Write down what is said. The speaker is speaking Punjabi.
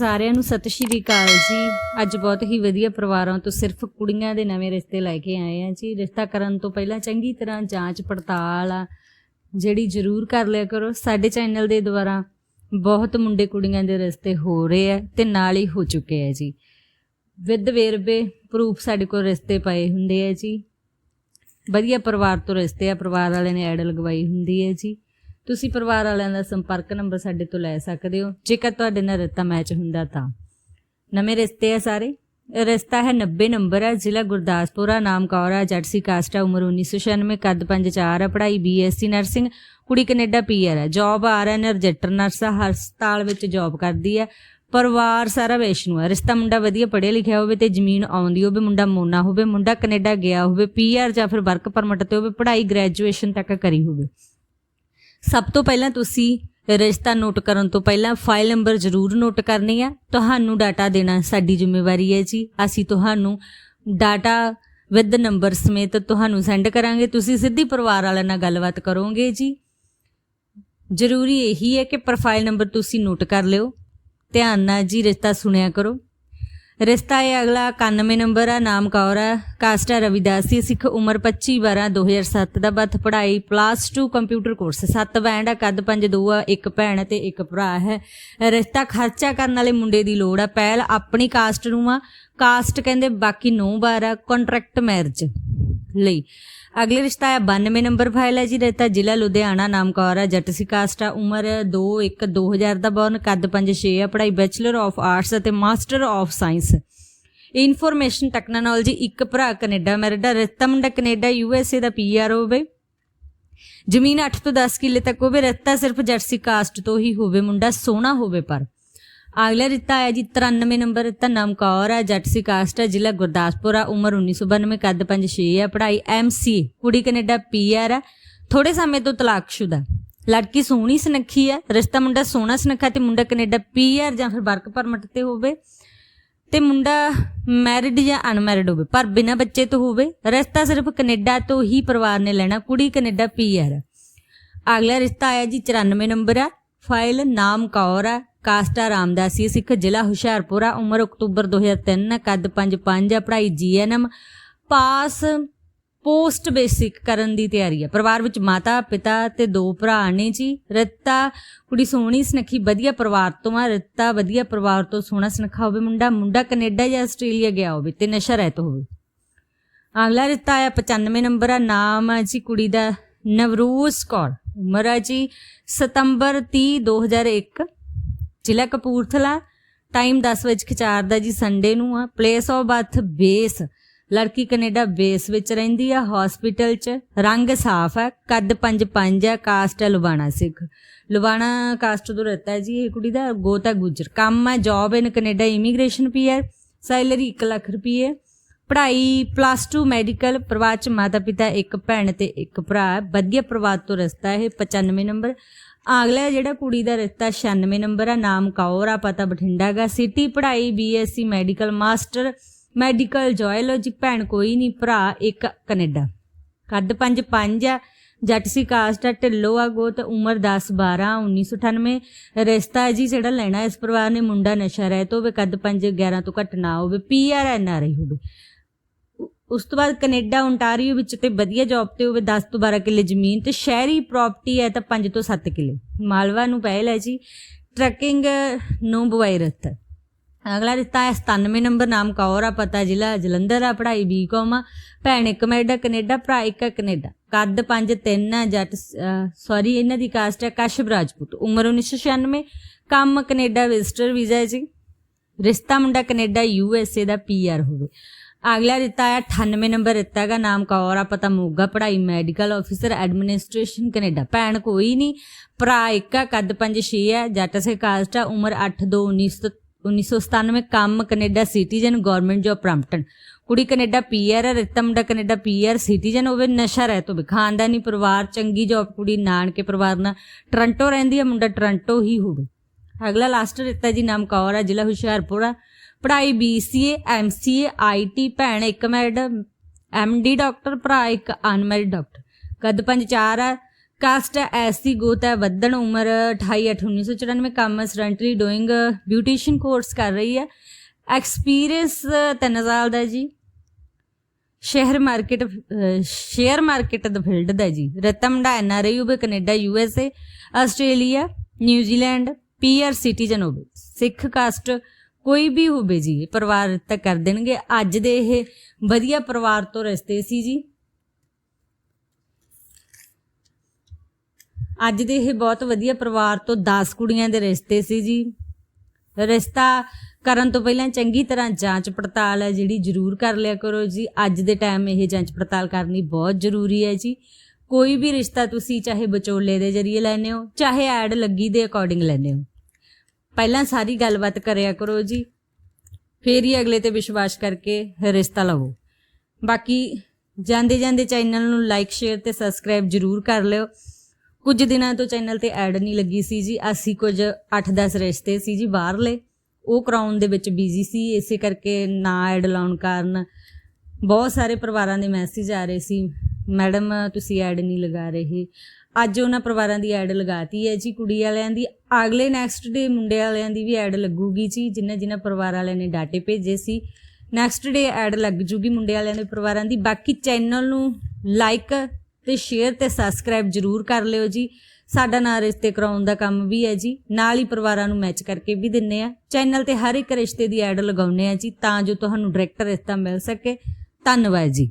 ਸਾਰਿਆਂ ਨੂੰ ਸਤਿ ਸ਼੍ਰੀ ਅਕਾਲ ਜੀ। ਅੱਜ ਬਹੁਤ ਹੀ ਵਧੀਆ ਪਰਿਵਾਰਾਂ ਤੋਂ ਸਿਰਫ ਕੁੜੀਆਂ ਦੇ ਨਵੇਂ ਰਿਸ਼ਤੇ ਲੈ ਕੇ ਆਏ ਆ ਜੀ। ਰਿਸ਼ਤਾ ਕਰਨ ਤੋਂ ਪਹਿਲਾਂ ਚੰਗੀ ਤਰ੍ਹਾਂ ਜਾਂਚ ਪੜਤਾਲ ਆ, ਜਿਹੜੀ ਜ਼ਰੂਰ ਕਰ ਲਿਆ ਕਰੋ। ਸਾਡੇ ਚੈਨਲ ਦੇ ਦੁਆਰਾ ਬਹੁਤ ਮੁੰਡੇ ਕੁੜੀਆਂ ਦੇ ਰਿਸ਼ਤੇ ਹੋ ਰਹੇ ਆ ਤੇ ਨਾਲ ਹੀ ਹੋ ਚੁੱਕੇ ਆ ਜੀ। ਵਿਦ ਵੇਰਵੇ ਪ੍ਰੂਫ ਸਾਡੇ ਕੋਲ ਰਿਸ਼ਤੇ ਪਏ ਹੁੰਦੇ ਆ ਜੀ। ਵਧੀਆ ਪਰਿਵਾਰ ਤੋਂ ਰਿਸ਼ਤੇ ਆ। ਪਰਿਵਾਰ ਵਾਲਿਆਂ ਨੇ ਐਡ ਲਗਵਾਈ ਹੁੰਦੀ ਹੈ ਜੀ। ਤੁਸੀਂ ਪਰਿਵਾਰ ਵਾਲਿਆਂ ਦਾ ਸੰਪਰਕ ਨੰਬਰ ਸਾਡੇ ਤੋਂ ਲੈ ਸਕਦੇ ਹੋ। ਜੇਕਰ ਤੁਹਾਡੇ ਨਾਲ ਰਿਸ਼ਤਾ ਮੈਚ ਹੁੰਦਾ ਤਾਂ। ਨਵੇਂ ਰਿਸ਼ਤੇ ਆ ਸਾਰੇ। ਇਹ ਰਿਸ਼ਤਾ ਹੈ 90 ਨੰਬਰ ਹੈ ਜ਼ਿਲ੍ਹਾ ਗੁਰਦਾਸਪੁਰ ਆ ਨਾਮ ਕੌਰ ਹੈ ਜੱਟਸੀ ਕਾਸਟ ਹੈ ਉਮਰ 1996 ਕੱਦ 5'4 ਹੈ ਪੜ੍ਹਾਈ ਬੀਐਸਸੀ ਨਰਸਿੰਗ ਕੁੜੀ ਕੈਨੇਡਾ ਪੀਆਰ ਹੈ ਜੌਬ ਆਰਐਨ ਰਜਿਸਟਰ ਨਰਸ ਆ, ਹਸਪਤਾਲ ਵਿੱਚ ਜੌਬ ਕਰਦੀ ਹੈ ਪਰਿਵਾਰ ਸਾਰਾ ਵੈਸ਼ਨੂ ਹੈ ਰਿਸ਼ਤਾ ਮੁੰਡਾ ਵਧੀਆ ਪੜ੍ਹਿਆ ਲਿਖਿਆ ਹੋਵੇ ਤੇ ਜ਼ਮੀਨ ਆਉਂਦੀ ਹੋਵੇ ਮੁੰਡਾ ਮੋਨਾ ਹੋਵੇ ਮੁੰਡਾ ਕੈਨੇਡਾ ਗਿਆ ਹੋਵੇ ਪੀਆਰ ਜਾਂ ਫਿਰ ਵਰਕ ਪਰਮਿਟ ਤੇ ਹੋਵੇ ਪੜ੍ਹਾਈ ਗ੍ਰੈਜੂਏਸ਼ਨ ਤੱਕ ਕਰੀ ਹੋਵੇ। ਸਭ ਤੋਂ ਪਹਿਲਾਂ ਤੁਸੀਂ ਰਿਸ਼ਤਾ ਨੋਟ ਕਰਨ ਤੋਂ ਪਹਿਲਾਂ ਫਾਈਲ ਨੰਬਰ ਜ਼ਰੂਰ ਨੋਟ ਕਰਨੀ ਹੈ। ਤੁਹਾਨੂੰ ਡਾਟਾ ਦੇਣਾ ਸਾਡੀ ਜ਼ਿੰਮੇਵਾਰੀ ਹੈ ਜੀ। ਅਸੀਂ ਤੁਹਾਨੂੰ ਡਾਟਾ ਵਿਦ ਨੰਬਰ ਸਮੇਤ ਤੁਹਾਨੂੰ ਸੈਂਡ ਕਰਾਂਗੇ। ਤੁਸੀਂ ਸਿੱਧੀ ਪਰਿਵਾਰ ਵਾਲਿਆਂ ਨਾਲ ਗੱਲਬਾਤ ਕਰੋਗੇ ਜੀ। ਜ਼ਰੂਰੀ ਇਹੀ ਹੈ ਕਿ ਪ੍ਰੋਫਾਈਲ ਨੰਬਰ ਤੁਸੀਂ ਨੋਟ ਕਰ ਲਿਓ। ਧਿਆਨ ਨਾਲ ਜੀ, ਰਿਸ਼ਤਾ ਸੁਣਿਆ ਕਰੋ। ਰਿਸ਼ਤਾ ਹੈ ਅਗਲਾ 91 ਨੰਬਰ ਆ, ਨਾਮ ਕੌਰ ਆ। ਕਾਸਟ ਆ ਰਵਿਦਾਸੀ ਸਿੱਖ ਉਮਰ 25 12 2007 ਦਾ ਬਥ ਪੜ੍ਹਾਈ ਪਲੱਸ 2 ਕੰਪਿਊਟਰ ਕੋਰਸ 7 ਬੈਂਡ ਆ, ਕੱਦ 5 2 ਆ, ਇੱਕ ਭੈਣ ਤੇ ਇੱਕ ਭਰਾ ਹੈ। ਰਿਸ਼ਤਾ ਖਰਚਾ ਕਰਨ ਵਾਲੇ ਮੁੰਡੇ ਦੀ ਲੋੜ ਆ, ਪਹਿਲ ਆਪਣੀ ਕਾਸਟ ਨੂੰ ਆ। ਕਾਸਟ ਕਹਿੰਦੇ ਬਾਕੀ ਨੋ ਬਾਰ ਆ ਕੰਟਰੈਕਟ ਮੈਰਿਜ ਲਈ। ਅਗਲੇ ਰਿਸ਼ਤਾ ਹੈ 92 ਨੰਬਰ ਫਾਈਲ ਹੈ ਜੀ ਰਿਸ਼ਤਾ ਜ਼ਿਲ੍ਹਾ ਲੁਧਿਆਣਾ, ਨਾਮ ਕੌਰ ਜੱਟ ਸੀ ਕਾਸਟ ਆ ਉਮਰ 2 1 2000 ਦਾ ਬੌਰਨ, ਕੱਦ 5 6 ਆ ਪੜ੍ਹਾਈ ਬੈਚਲਰ ਆਫ ਆਰਟਸ ਅਤੇ master of science. Information technology, ਇੱਕ ਭਰਾ ਕੈਨੇਡਾ, ਮੈਰਿਡਾ ਰਿਸ਼ਤਾ ਮੁੰਡਾ ਕੈਨੇਡਾ, ਯੂ ਐਸ ਏ ਦਾ ਪੀ ਆਰ ਹੋਵੇ। ਜ਼ਮੀਨ 8 ਤੋਂ 10 ਕਿੱਲੇ ਤੱਕ ਹੋਵੇ ਰਿਸ਼ਤਾ ਸਿਰਫ ਜਰਸੀ ਕਾਸਟ ਤੋਂ ਹੀ ਹੋਵੇ, ਮੁੰਡਾ ਸੋਹਣਾ ਹੋਵੇ ਪਰ। ਅਗਲਾ ਰਿਸ਼ਤਾ ਹੈ ਜੀ 93 ਨੰਬਰ ਰਿਸ਼ਤਾ ਨਾਮ ਕੌਰ ਹੈ ਜੱਟ ਸੀ ਕਾਸਟ ਹੈ ਜ਼ਿਲ੍ਹਾ ਗੁਰਦਾਸਪੁਰ ਆ, ਉਮਰ 1992 ਕੱਦ 5'6 ਹੈ ਪੜ੍ਹਾਈ ਐਮਸੀ ਕੁੜੀ ਕੈਨੇਡਾ ਪੀਆਰ ਹੈ ਥੋੜੇ ਸਮੇਂ ਤੋਂ ਤਲਾਕਸ਼ੁਦਾ। ਲੜਕੀ ਸੋਹਣੀ ਸੁਨੱਖੀ ਹੈ ਰਿਸ਼ਤਾ ਮੁੰਡਾ ਸੋਹਣਾ ਸੁਨੱਖਾ ਤੇ ਮੁੰਡਾ ਕੈਨੇਡਾ ਪੀਆਰ ਜਾਂ ਫਿਰ ਵਰਕ ਪਰਮਿਟ ਤੇ ਹੋਵੇ ਤੇ ਮੁੰਡਾ ਮੈਰਿਡ ਜਾਂ ਅਨਮੈਰਿਡ ਹੋਵੇ, ਪਰ ਬਿਨਾਂ ਬੱਚੇ ਤੋਂ ਹੋਵੇ, ਰਿਸ਼ਤਾ ਸਿਰਫ ਕੈਨੇਡਾ ਤੋਂ ਹੀ ਪਰਿਵਾਰ ਨੇ ਲੈਣਾ, ਕੁੜੀ ਕੈਨੇਡਾ ਪੀਆਰ ਅਗਲਾ ਰਿਸ਼ਤਾ ਆਇਆ ਜੀ 94 ਨੰਬਰ ਆ, ਫਾਈਲ ਨਾਮ ਕੌਰ ਆ ਕਾਸਟਾ ਰਾਮਦਾਸੀ ਸਿੱਖ ਜ਼ਿਲ੍ਹਾ ਹੁਸ਼ਿਆਰਪੁਰ ਆ ਉਮਰ ਅਕਤੂਬਰ 2003 ਕੱਦ 5'5 ਆ ਪੜ੍ਹਾਈ ਜੀਐਨਐਮ, ਪਾਸ ਪੋਸਟ ਬੇਸਿਕ ਕਰਨ ਦੀ ਤਿਆਰੀ ਹੈ। ਪਰਿਵਾਰ ਵਿੱਚ ਮਾਤਾ, ਪਿਤਾ ਤੇ ਦੋ ਭਰਾ ਨੇ ਜੀ। ਰਿਤਾ, ਕੁੜੀ ਸੋਹਣੀ, ਸੁਨੱਖੀ, ਵਧੀਆ ਪਰਿਵਾਰ ਤੋਂ ਆ। ਰਿਤਾ ਵਧੀਆ ਪਰਿਵਾਰ ਤੋਂ ਸੋਹਣਾ, ਸੁਨੱਖਾ ਹੋਵੇ। ਮੁੰਡਾ ਮੁੰਡਾ ਕੈਨੇਡਾ ਜਾਂ ਆਸਟ੍ਰੇਲੀਆ ਗਿਆ ਹੋਵੇ ਤੇ ਨਸ਼ਾ ਰਹਿਤ ਹੋਵੇ। ਅਗਲਾ ਰਿਤਾ ਆਇਆ 95 ਨੰਬਰ ਆ। ਨਾਮ ਆ ਜੀ ਕੁੜੀ ਦਾ, ਨਵਰੂਜ਼ ਕੌਰ। ਉਮਰ ਆ ਜੀ ਸਤੰਬਰ 30 2001 ਜ਼ਿਲ੍ਹਾ ਕਪੂਰਥਲਾ ਟਾਈਮ 10:04 ਦਾ ਜੀ ਸੰਡੇ ਨੂੰ ਆ। ਪਲੇਸ ਆਫ ਬਰਥ ਬੇਸ ਲੜਕੀ ਕੈਨੇਡਾ ਬੇਸ ਵਿੱਚ ਰਹਿੰਦੀ ਆ ਹਸਪੀਟਲ 'ਚ। ਰੰਗ ਸਾਫ਼ ਹੈ ਕੱਦ 5'5 ਆ ਕਾਸਟ ਹੈ ਲੁਬਾਣਾ ਸਿੱਖ। ਲੁਬਾਣਾ ਕਾਸਟ ਤੋਂ ਰਹਤਾ ਜੀ ਇਹ ਕੁੜੀ ਦਾ, ਗੋਤਾ ਗੁਜਰ। ਕੰਮ ਹੈ job in Canada immigration PR salary 1 lakh ਰੁਪਏ ਪੜ੍ਹਾਈ ਪਲੱਸ 2 ਮੈਡੀਕਲ ਪਰਿਵਾਰ ਚ ਮਾਤਾ ਪਿਤਾ ਇੱਕ ਭੈਣ ਤੇ ਇੱਕ ਭਰਾ ਹੈ। ਵਧੀਆ ਪਰਿਵਾਰ ਤੋਂ ਰਿਸ਼ਤਾ ਇਹ 95 ਨੰਬਰ। ਅਗਲਾ ਜਿਹੜਾ ਕੁੜੀ ਦਾ ਰਿਸ਼ਤਾ 96 ਨੰਬਰ ਆ, ਨਾਮ ਕੌਰ ਆ, ਪਤਾ ਬਠਿੰਡਾ ਗਾ ਸਿਟੀ ਪੜ੍ਹਾਈ BSc medical master medical zoology ਭੈਣ ਕੋਈ ਨਹੀਂ, ਭਰਾ ਇੱਕ ਕੈਨੇਡਾ। ਕੱਦ 5 5 ਆ, ਜੱਟ ਸੀ ਕਾਸਟ ਆ, ਢਿੱਲੋ ਆ, ਗੋਤ, ਉਮਰ 10 12 1998 ਰਿਸ਼ਤਾ ਹੈ ਜੀ ਜਿਹੜਾ ਲੈਣਾ ਇਸ ਪਰਿਵਾਰ ਨੇ, ਮੁੰਡਾ ਨਸ਼ਾ ਰਹਿਤ ਹੋਵੇ ਕੱਦ 5 11 ਤੋਂ ਘੱਟ ਨਾ ਹੋਵੇ ਪੀਆਰ ਐਨ ਆਰ ਆਈ ਹੋਵੇ। ਉਸ ਤੋਂ ਬਾਅਦ ਕੈਨੇਡਾ ਓਨਟਾਰੀਓ ਵਿੱਚ ਤੇ ਵਧੀਆ ਜੌਬ ਤੇ ਹੋਵੇ 10 ਤੋਂ 12 ਕਿੱਲੇ ਜ਼ਮੀਨ ਤੇ ਸ਼ਹਿਰੀ ਪ੍ਰਾਪਰਟੀ ਹੈ ਤਾਂ 5 ਤੋਂ 7 ਕਿੱਲੇ। ਮਾਲਵਾ ਨੂੰ ਪਹਿਲ ਹੈ ਜੀ। ਟਰੱਕਿੰਗ ਨੂੰ ਬੁਆਈ ਰਸਤਾ ਅਗਲਾ ਰਿਸ਼ਤਾ ਹੈ 97 ਨੰਬਰ ਨਾਮ ਕੌਰ ਆ, ਪਤਾ ਜ਼ਿਲ੍ਹਾ ਜਲੰਧਰ ਆ, ਪੜ੍ਹਾਈ ਬੀਕਾਮ ਆ। ਭੈਣ ਇੱਕ ਕੈਨੇਡਾ ਕੈਨੇਡਾ, ਭਰਾ ਇੱਕ ਹੈ ਕੈਨੇਡਾ। ਕੱਦ 5 3 ਆ, ਜੱਟ ਸੌਰੀ ਇਹਨਾਂ ਦੀ ਕਾਸਟ ਹੈ ਕਸ਼ਬ ਰਾਜਪੂਤ। ਉਮਰ 1996 ਕੰਮ ਕੈਨੇਡਾ ਵਿਜ਼ਟਰ ਵੀਜ਼ਾ ਜੀ। ਰਿਸ਼ਤਾ ਮੁੰਡਾ ਕੈਨੇਡਾ ਯੂ ਐਸ ਏ ਦਾ ਪੀ ਆਰ ਹੋਵੇ। ਅਗਲਾ ਰਿਸ਼ਤਾ ਹੈ 98 ਨੰਬਰ ਰਿਸ਼ਤਾ ਦਾ ਨਾਮ ਕੌਰ ਆ ਪਤਾ ਮੋਗਾ, ਪੜ੍ਹਾਈ ਮੈਡੀਕਲ ਆਫੀਸਰ ਐਡਮਿਨਿਸਟ੍ਰੇਸ਼ਨ ਕੈਨੇਡਾ। ਭੈਣ ਕੋਈ ਨਹੀਂ, ਭਰਾ ਇੱਕ ਕੱਦ 5 6 ਹੈ, ਜੱਟ ਸੇ ਕਾਸਟ ਆ ਉਮਰ 8 2 19 1997 ਕੰਮ Canada citizen government job Brampton ਕੁੜੀ ਕੈਨੇਡਾ ਪੀਆਰ ਹੈ ਰਿਸ਼ਤਾ ਮੁੰਡਾ ਕੈਨੇਡਾ ਪੀਆਰ ਸਿਟੀਜ਼ਨ ਹੋਵੇ ਨਸ਼ਾ ਰਹਿਤ ਹੋਵੇ ਖਾਨਦਾਨੀ ਪਰਿਵਾਰ, ਚੰਗੀ ਜੋਬ ਕੁੜੀ, ਨਾਨਕੇ ਪਰਿਵਾਰ ਨਾਲ, ਟੋਰਾਂਟੋ ਰਹਿੰਦੀ ਹੈ, ਮੁੰਡਾ ਟੋਰਾਂਟੋ ਹੀ ਹੋਵੇ। ਅਗਲਾ ਲਾਸਟ ਰਿਸ਼ਤਾ ਜੀ, ਨਾਮ ਕੌਰ ਹੈ, ਜ਼ਿਲ੍ਹਾ ਹੁਸ਼ਿਆਰਪੁਰ ਆ ਪੜ੍ਹਾਈ ਬੀਸੀਏ ਐਮਸੀਏ ਆਈਟੀ ਭੈਣ ਇੱਕ ਮੈਰਿਡ ਐਮਡੀ ਡਾਕਟਰ ਭਰਾ ਇੱਕ ਅਨਮੈਰਿਡ ਡਾਕਟਰ ਕਦ ਪੰਜ ਚਾਰ ਕਾਸਟ ਹੈ ਐਸੀ, ਗੋਤ ਹੈ ਵੱਧਣ ਉਮਰ 28 1994 ਕੰਮ ਸਰੈਂਟਲੀ ਡੂਇੰਗ ਬਿਊਟੀਸ਼ੀਅਨ ਕੋਰਸ ਕਰ ਰਹੀ ਹੈ। ਐਕਸਪੀਰੀਅੰਸ 3 ਸਾਲ ਦਾ ਜੀ। ਸ਼ੇਅਰ ਮਾਰਕੀਟ ਸ਼ੇਅਰ ਮਾਰਕੀਟ ਦਾ ਫੀਲਡ ਦਾ ਹੈ ਜੀ। ਰਤਮ ਦਾ ਐਨਆਰਆਈ ਹੋਵੇ Canada USA Australia, New Zealand PR citizen ਹੋਵੇ ਸਿੱਖ ਕਾਸਟ ਕੋਈ ਵੀ ਹੋਵੇ ਜੀ, ਪਰਿਵਾਰ ਤਾਂ ਕਰ ਦੇਣਗੇ। ਅੱਜ ਦੇ ਇਹ ਵਧੀਆ ਪਰਿਵਾਰ ਤੋਂ ਰਿਸ਼ਤੇ ਸੀ ਜੀ। ਅੱਜ ਦੇ ਇਹ ਬਹੁਤ ਵਧੀਆ ਪਰਿਵਾਰ ਤੋਂ 10 ਕੁੜੀਆਂ ਦੇ ਰਿਸ਼ਤੇ ਸੀ ਜੀ। ਰਿਸ਼ਤਾ ਕਰਨ ਤੋਂ ਪਹਿਲਾਂ ਚੰਗੀ ਤਰ੍ਹਾਂ ਜਾਂਚ ਪੜਤਾਲ ਹੈ ਜਿਹੜੀ ਜ਼ਰੂਰ ਕਰ ਲਿਆ ਕਰੋ ਜੀ। ਅੱਜ ਦੇ ਟਾਈਮ ਇਹ ਜਾਂਚ ਪੜਤਾਲ ਕਰਨੀ ਬਹੁਤ ਜ਼ਰੂਰੀ ਹੈ ਜੀ। ਕੋਈ ਵੀ ਰਿਸ਼ਤਾ ਤੁਸੀਂ ਚਾਹੇ ਵਿਚੋਲੇ ਦੇ ਜ਼ਰੀਏ ਲੈਨੇ ਹੋ, ਚਾਹੇ ਐਡ ਲੱਗੀ ਦੇ ਅਕੋਰਡਿੰਗ ਲੈਨੇ ਹੋ। ਪਹਿਲਾਂ ਸਾਰੀ ਗੱਲਬਾਤ ਕਰਿਆ ਕਰੋ ਜੀ। ਫੇਰ ਹੀ ਅਗਲੇ ਤੇ ਵਿਸ਼ਵਾਸ ਕਰਕੇ ਰਿਸ਼ਤਾ ਲਵੋ। ਬਾਕੀ ਜਾਂਦੇ ਜਾਂਦੇ ਚੈਨਲ ਨੂੰ ਲਾਈਕ ਸ਼ੇਅਰ ਤੇ ਸਬਸਕ੍ਰਾਈਬ ਜ਼ਰੂਰ ਕਰ ਲਿਓ। ਕੁਝ ਦਿਨਾਂ ਤੋਂ ਚੈਨਲ ਤੇ ਐਡ ਨਹੀਂ ਲੱਗੀ ਸੀ ਜੀ। ਅਸੀਂ ਕੁਝ 8-10 ਰਿਸ਼ਤੇ ਸੀ ਜੀ ਬਾਹਰਲੇ। ਉਹ ਕਰਾਉਣ ਦੇ ਵਿੱਚ ਬਿਜ਼ੀ ਸੀ। ਇਸੇ ਕਰਕੇ ਨਾ ਐਡ ਲਾਉਣ ਕਾਰਨ ਬਹੁਤ ਸਾਰੇ ਪਰਿਵਾਰਾਂ ਦੇ ਮੈਸੇਜ ਆ ਰਹੇ ਸੀ। ਮੈਡਮ ਤੁਸੀਂ ਐਡ ਨਹੀਂ ਲਗਾ ਰਹੇ। ਅੱਜ ਉਹਨਾਂ ਪਰਿਵਾਰਾਂ ਦੀ ਐਡ ਲਗਾਤੀ ਹੈ ਜੀ। ਕੁੜੀ ਵਾਲਿਆਂ ਦੀ ਅਗਲੇ ਨੈਕਸਟ ਡੇ ਮੁੰਡੇ ਵਾਲਿਆਂ ਦੀ ਵੀ ਐਡ ਲੱਗੂਗੀ ਜੀ ਜਿਨ੍ਹਾਂ ਜਿਨ੍ਹਾਂ ਪਰਿਵਾਰ ਵਾਲਿਆਂ ਨੇ ਡਾਟੇ ਭੇਜੇ ਸੀ। ਨੈਕਸਟ ਡੇ ਐਡ ਲੱਗ ਜੂਗੀ ਮੁੰਡੇ ਵਾਲਿਆਂ ਦੇ ਪਰਿਵਾਰਾਂ ਦੀ। ਬਾਕੀ ਚੈਨਲ ਨੂੰ ਲਾਈਕ ਤੇ ਸ਼ੇਅਰ ਤੇ ਸਬਸਕ੍ਰਾਈਬ ਜਰੂਰ ਕਰ ਲਿਓ ਜੀ। ਸਾਡਾ ਨਾਂ ਰਿਸ਼ਤੇ ਕਰਾਉਣ ਦਾ ਕੰਮ ਵੀ ਹੈ ਜੀ। ਨਾਲ ਹੀ ਪਰਿਵਾਰਾਂ ਨੂੰ ਮੈਚ ਕਰਕੇ ਵੀ ਦਿੰਨੇ ਆ। ਚੈਨਲ ਤੇ ਹਰ ਇੱਕ ਰਿਸ਼ਤੇ ਦੀ ਐਡ ਲਗਾਉਨੇ ਆ ਜੀ, ਤਾਂ ਜੋ ਤੁਹਾਨੂੰ ਡਾਇਰੈਕਟ ਰਿਸ਼ਤਾ ਮਿਲ ਸਕੇ। ਧੰਨਵਾਦ ਜੀ।